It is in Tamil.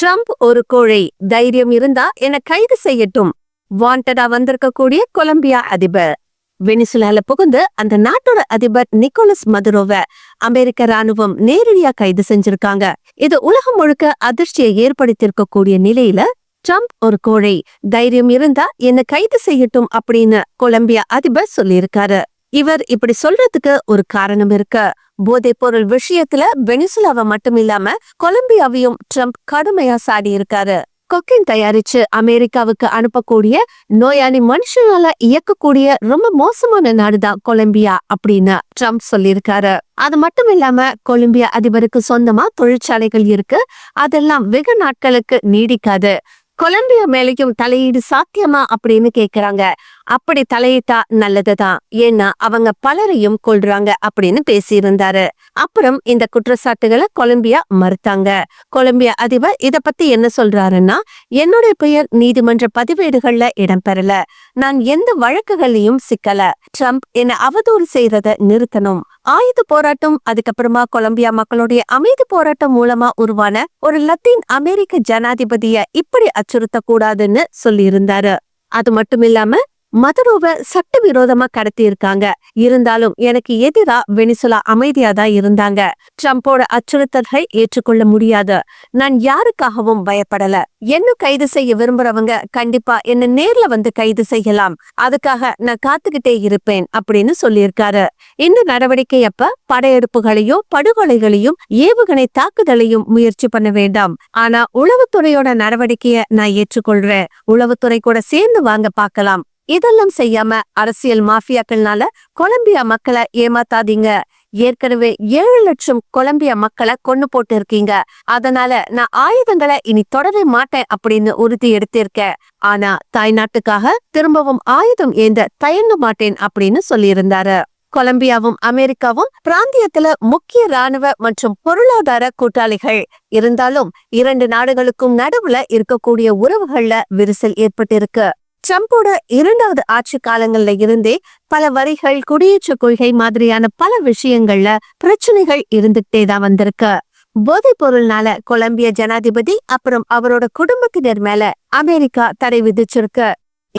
ட்ரம்ப் ஒரு கோழை தைரியம் இருந்தா என கைது செய்யட்டும். வாண்டடா வந்திருக்கக்கூடிய கொலம்பியா அதிபர். வெனிசுலால புகுந்து அந்த நாட்டோட அதிபர் நிக்கோலஸ் மதுரோவ அமெரிக்க ராணுவம் நேரடியா கைது செஞ்சிருக்காங்க. இது உலகம் முழுக்க அதிர்ச்சியை ஏற்படுத்தியிருக்கக்கூடிய நிலையில ட்ரம்ப் ஒரு கோழை தைரியம் இருந்தா என்ன கைது செய்யட்டும் அப்படின்னு கொலம்பியா அதிபர் சொல்லியிருக்காரு. இவர் இப்படி சொல்றதுக்கு ஒரு காரணம் இருக்கு. போதைப் பொருள் விஷயத்துல வெனிசுலாவை மட்டும் இல்லாம கொலம்பியாவையும் ட்ரம்ப் கடுமையா சாடி இருக்காரு. கொக்கின் தயாரிச்சு அமெரிக்காவுக்கு அனுப்பக்கூடிய நோயாளி மனுஷனால இயக்கக்கூடிய ரொம்ப மோசமான நாடுதான் கொலம்பியா அப்படின்னு ட்ரம்ப் சொல்லியிருக்காரு. அது மட்டும் இல்லாம கொலம்பியா அதிபருக்கு சொந்தமா தொழிற்சாலைகள் இருக்கு. அதெல்லாம் வெகு நாட்களுக்கு நீடிக்காது. கொலம்பியா மேலேயும் தலையீடு சாத்தியமா அப்படின்னு கேக்குறாங்க. அப்படி தலையிட்டா நல்லதுதான். ஏன்னா அவங்க பலரையும் கொள்றாங்க அப்படின்னு பேசியிருந்தாரு. அப்புறம் இந்த குற்றச்சாட்டுகளை கொலம்பியா மறுத்தாங்க. கொலம்பியா அதிபர் இத பத்தி என்ன சொல்றாருன்னா என்னுடைய பெயர் நீதிமன்ற பதிவேடுகள்ல இடம்பெறல நான் எந்த வழக்குகளையும் சிக்கல. ட்ரம்ப் என்ன அவதூறு செய்யறத நிறுத்தணும். ஆயுத போராட்டம் அதுக்கப்புறமா கொலம்பியா மக்களுடைய அமைதி போராட்டம் மூலமா உருவான ஒரு லத்தீன் அமெரிக்க ஜனாதிபதிய இப்படி அச்சுறுத்த கூடாதுன்னு சொல்லியிருந்தாரு. அது மட்டும் இல்லாம மதுரோவ சட்டவிரோதமா கடத்தி இருக்காங்க இருந்தாலும் எனக்கு எதிரா வெனிசுலா அமைதியா தான் இருந்தாங்க. ட்ரம்போட அச்சுறுத்தல்கள் ஏற்றுக்கொள்ள முடியாது. நான் யாருக்காகவும் பயப்படல. என்ன கைது செய்ய விரும்புறவங்க கண்டிப்பா என்ன நேர்ல வந்து கைது செய்யலாம். அதுக்காக நான் காத்துக்கிட்டே இருப்பேன் அப்படின்னு சொல்லியிருக்காரு. இந்த நடவடிக்கை அப்ப படையெடுப்புகளையும் படுகொலைகளையும் ஏவுகணை தாக்குதலையும் முயற்சி பண்ண வேண்டாம். ஆனா உளவுத்துறையோட நடவடிக்கைய நான் ஏற்றுக்கொள்றேன். உளவுத்துறை கூட சேர்ந்து வாங்க பார்க்கலாம். இதெல்லாம் செய்யாம அரசியல் மாஃபியாக்கள்னால கொலம்பியா மக்களை ஏமாத்தாதீங்க. ஏற்கனவே ஏழு லட்சம் கொலம்பியா மக்களை கொன்னு போட்டு இருக்கீங்க அதனால நான் ஆயுதங்களை இனி தொடர மாட்டேன் அப்படின்னு உறுதி எடுத்திருக்கேன். ஆனா தாய்நாட்டுக்காக திரும்பவும் ஆயுதம் ஏந்த தயங்க மாட்டேன் அப்படின்னு சொல்லியிருந்தாரு. கொலம்பியாவும் அமெரிக்காவும் பிராந்தியத்துல முக்கிய ராணுவ மற்றும் பொருளாதார கூட்டாளிகள். இருந்தாலும் இரண்டு நாடுகளுக்கும் நடுவுல இருக்கக்கூடிய உறவுகள்ல விரிசல் ஏற்பட்டிருக்கு. ட்ரம்போட இரண்டாவது ஆட்சி காலங்கள்ல இருந்தே பல வரிகள் குடியேற்ற கொள்கை மாதிரியான பல விஷயங்கள்ல பிரச்சனைகள் இருந்துகிட்டே தான் வந்திருக்கு. போதைப் பொருள்னால கொலம்பிய ஜனாதிபதி அப்புறம் அவரோட குடும்பத்தினர் மேல அமெரிக்கா தடை விதிச்சிருக்கு.